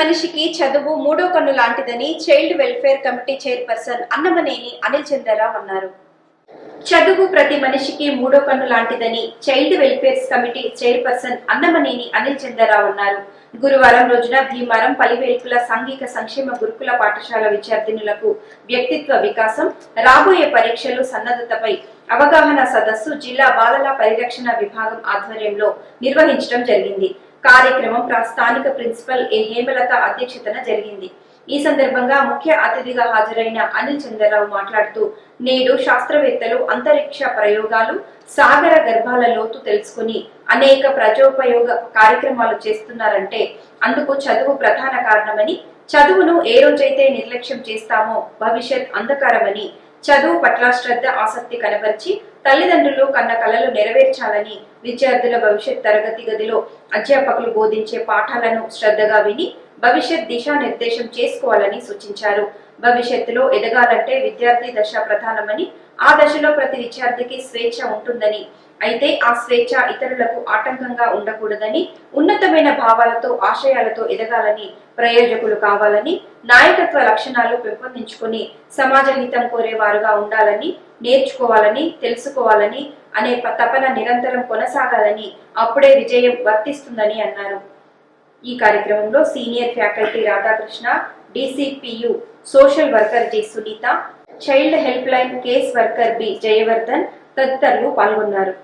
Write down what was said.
మనిషికి చదువు మూడో కన్ను లాంటిదని child welfare committee chairperson Annamaneni Anil Chandra Rao అన్నారు. చదువు ప్రతి మనిషికి మూడో కన్ను లాంటిదని child welfare committee chairperson Annamaneni Anil Chandra Rao అన్నారు. గురువారం రోజున భీమారం పలివేల్పుల సాంఘిక సంక్షేమ గురుకుల పాఠశాల విద్యార్థినులకు వ్యక్తిత్వ వికాసం రాబోయే పరీక్షలు సన్నద్ధతపై అవగాహన సదస్సు జిల్లా బాలల పరిరక్షణ విభాగం ఆధ్వర్యంలో నిర్వహించడం జరిగింది. కార్యక్రమం ప్ర- స్థానిక ప్రిన్సిపల్ ఏ హేమలత అధ్యక్షతన జరిగింది. ఈ సందర్భంగా ముఖ్య అతిథిగా హాజరైన అనిల్ చంద్రరావు మాట్లాడుతూ నేడు శాస్త్రవేత్తలు అంతరిక్ష ప్రయోగాలు సాగర గర్భాల లోతు తెలుసుకుని అనేక ప్రజోపయోగ కార్యక్రమాలు చేస్తున్నారంటే అందుకు చదువు ప్రధాన కారణమని చదువును ఏ రోజైతే నిర్లక్ష్యం చేస్తామో భవిష్యత్ అంధకారమని చదువు పట్ల శ్రద్ధ ఆసక్తి కనబరిచి తల్లిదండ్రులు కన్న కళలు నెరవేర్చాలని విద్యార్థుల భవిష్యత్ తరగతి గదిలో అధ్యాపకులు బోధించే పాఠాలను శ్రద్ధగా విని భవిష్యత్ దిశానిర్దేశం చేసుకోవాలని సూచించారు. భవిష్యత్తులో ఎదగాలంటే విద్యార్థి దశ ప్రధానమని ఆ దశలో ప్రతి విద్యార్థికి స్వేచ్ఛ ఉంటుందని అయితే ఆ స్వేచ్ఛ ఇతరులకు ఆటంకంగా ఉండకూడదని ఉన్నతమైన భావాలతో ఆశయాలతో ఎదగాలని ప్రయోజకులు కావాలని నాయకత్వ లక్షణాలు పెంపొందించుకుని సమాజ హితం కోరేవారుగా ఉండాలని నేర్చుకోవాలని తెలుసుకోవాలని అనే తపన నిరంతరం కొనసాగాలని అప్పుడే విజయం వర్తిస్తుందని అన్నారు. ఈ కార్యక్రమంలో senior faculty Radhakrishna DCPU social worker G Sunitha child helpline case worker B Jayavardhan తదితరులు పాల్గొన్నారు.